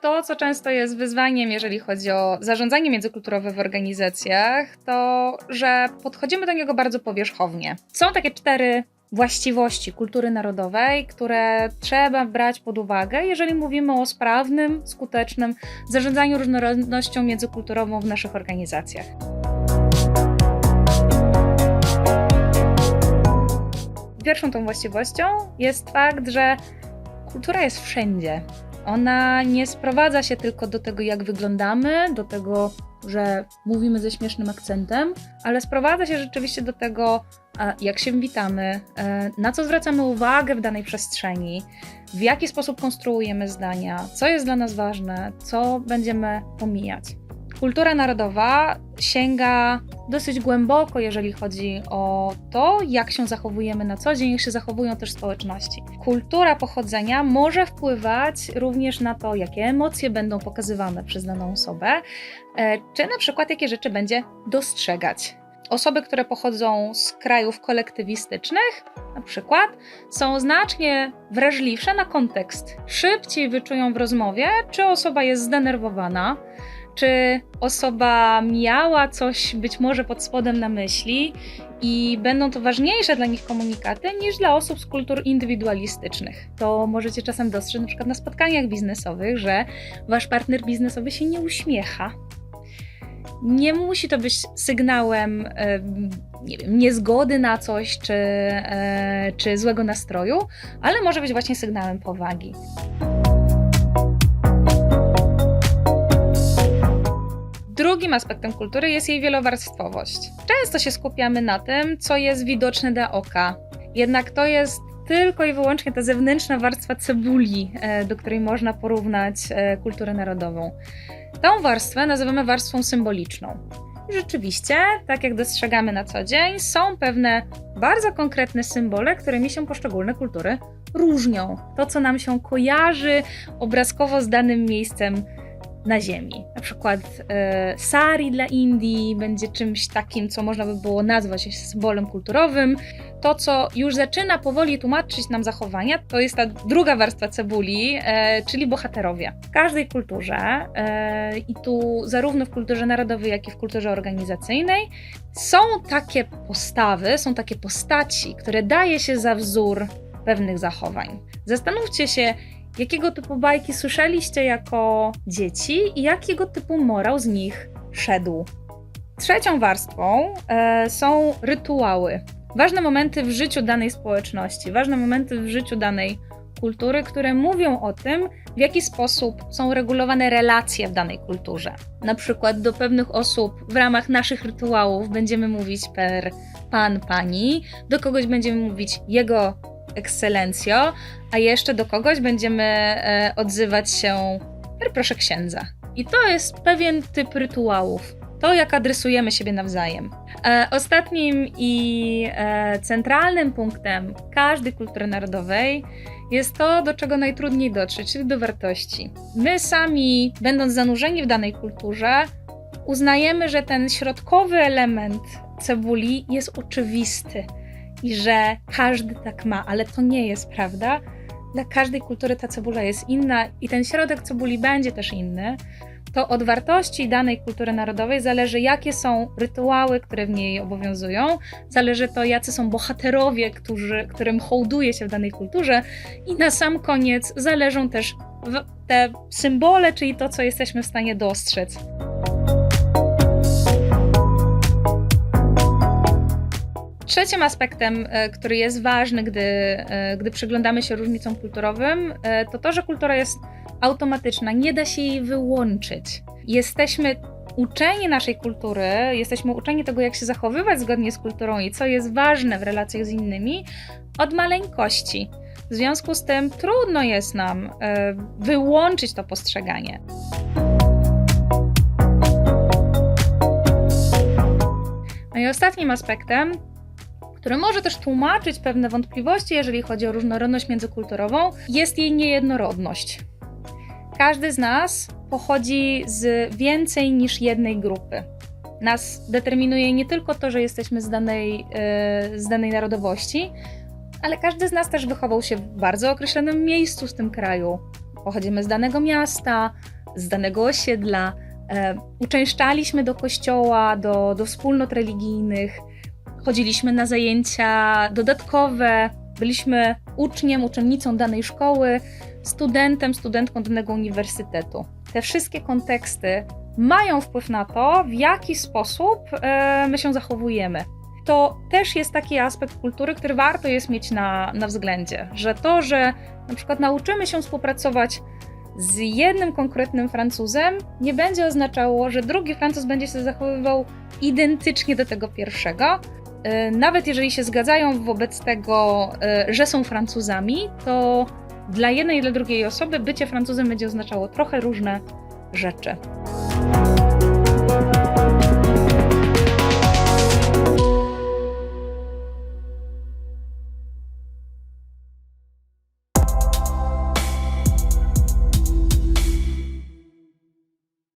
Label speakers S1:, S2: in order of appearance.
S1: to, co często jest wyzwaniem, jeżeli chodzi o zarządzanie międzykulturowe w organizacjach, to że podchodzimy do niego bardzo powierzchownie. Są takie cztery właściwości kultury narodowej, które trzeba brać pod uwagę, jeżeli mówimy o sprawnym, skutecznym zarządzaniu różnorodnością międzykulturową w naszych organizacjach. Pierwszą tą właściwością jest fakt, że kultura jest wszędzie. Ona nie sprowadza się tylko do tego, jak wyglądamy, do tego, że mówimy ze śmiesznym akcentem, ale sprowadza się rzeczywiście do tego, e, jak się witamy, e, na co zwracamy uwagę w danej przestrzeni, w jaki sposób konstruujemy zdania, co jest dla nas ważne, co będziemy pomijać. Kultura narodowa sięga dosyć głęboko, jeżeli chodzi o to, jak się zachowujemy na co dzień, jak się zachowują też społeczności. Kultura pochodzenia może wpływać również na to, jakie emocje będą pokazywane przez daną osobę, e, czy na przykład jakie rzeczy będzie dostrzegać. Osoby, które pochodzą z krajów kolektywistycznych, na przykład, są znacznie wrażliwsze na kontekst. Szybciej wyczują w rozmowie, czy osoba jest zdenerwowana, czy osoba miała coś być może pod spodem na myśli i będą to ważniejsze dla nich komunikaty niż dla osób z kultur indywidualistycznych. To możecie czasem dostrzec na przykład na spotkaniach biznesowych, że wasz partner biznesowy się nie uśmiecha. Nie musi to być sygnałem nie wiem, niezgody na coś czy, e, czy złego nastroju, ale może być właśnie sygnałem powagi. Drugim aspektem kultury jest jej wielowarstwowość. Często się skupiamy na tym, co jest widoczne dla oka, jednak to jest tylko i wyłącznie ta zewnętrzna warstwa cebuli, e, do której można porównać e, kulturę narodową. Tą warstwę nazywamy warstwą symboliczną. Rzeczywiście, tak jak dostrzegamy na co dzień, są pewne bardzo konkretne symbole, którymi się poszczególne kultury różnią. To, co nam się kojarzy obrazkowo z danym miejscem na Ziemi. Na przykład e, sari dla Indii będzie czymś takim, co można by było nazwać symbolem kulturowym. To, co już zaczyna powoli tłumaczyć nam zachowania, to jest ta druga warstwa cebuli, e, czyli bohaterowie. W każdej kulturze, e, i tu zarówno w kulturze narodowej, jak i w kulturze organizacyjnej, są takie postawy, są takie postaci, które daje się za wzór pewnych zachowań. Zastanówcie się, Jakiego typu bajki słyszeliście jako dzieci i jakiego typu morał z nich szedł? Trzecią warstwą e, są rytuały. Ważne momenty w życiu danej społeczności, ważne momenty w życiu danej kultury, które mówią o tym, w jaki sposób są regulowane relacje w danej kulturze. Na przykład do pewnych osób w ramach naszych rytuałów będziemy mówić per pan, pani, do kogoś będziemy mówić jego ekscelencjo, a jeszcze do kogoś będziemy e, odzywać się per proszę księdza. I to jest pewien typ rytuałów. To, jak adresujemy siebie nawzajem. E, ostatnim i e, centralnym punktem każdej kultury narodowej jest to, do czego najtrudniej dotrzeć, czyli do wartości. My sami, będąc zanurzeni w danej kulturze, uznajemy, że ten środkowy element cebuli jest oczywisty i że każdy tak ma, ale to nie jest prawda. Dla każdej kultury ta cebula jest inna i ten środek cebuli będzie też inny. To od wartości danej kultury narodowej zależy, jakie są rytuały, które w niej obowiązują, zależy to, jacy są bohaterowie, którzy, którym hołduje się w danej kulturze, i na sam koniec zależą też te symbole, czyli to, co jesteśmy w stanie dostrzec. Trzecim aspektem, e, który jest ważny, gdy, e, gdy przyglądamy się różnicom kulturowym, e, to to, że kultura jest automatyczna, nie da się jej wyłączyć. Jesteśmy uczeni naszej kultury, jesteśmy uczeni tego, jak się zachowywać zgodnie z kulturą i co jest ważne w relacjach z innymi od maleńkości. W związku z tym trudno jest nam wyłączyć to postrzeganie. No i ostatnim aspektem który może też tłumaczyć pewne wątpliwości, jeżeli chodzi o różnorodność międzykulturową, jest jej niejednorodność. Każdy z nas pochodzi z więcej niż jednej grupy. Nas determinuje nie tylko to, że jesteśmy z danej, yy, z danej narodowości, ale każdy z nas też wychował się w bardzo określonym miejscu w tym kraju. pochodzimy z danego miasta, z danego osiedla. E, uczęszczaliśmy do kościoła, do, do wspólnot religijnych, chodziliśmy na zajęcia dodatkowe, byliśmy uczniem, uczennicą danej szkoły, studentem, studentką danego uniwersytetu. Te wszystkie konteksty mają wpływ na to, w jaki sposób e, my się zachowujemy. To też jest taki aspekt kultury, który warto jest mieć na, na względzie, że to, że na przykład nauczymy się współpracować z jednym konkretnym Francuzem, nie będzie oznaczało, że drugi Francuz będzie się zachowywał identycznie do tego pierwszego. E, Nawet jeżeli się zgadzają wobec tego, e, że są Francuzami, to dla jednej i dla drugiej osoby bycie Francuzem będzie oznaczało trochę różne rzeczy.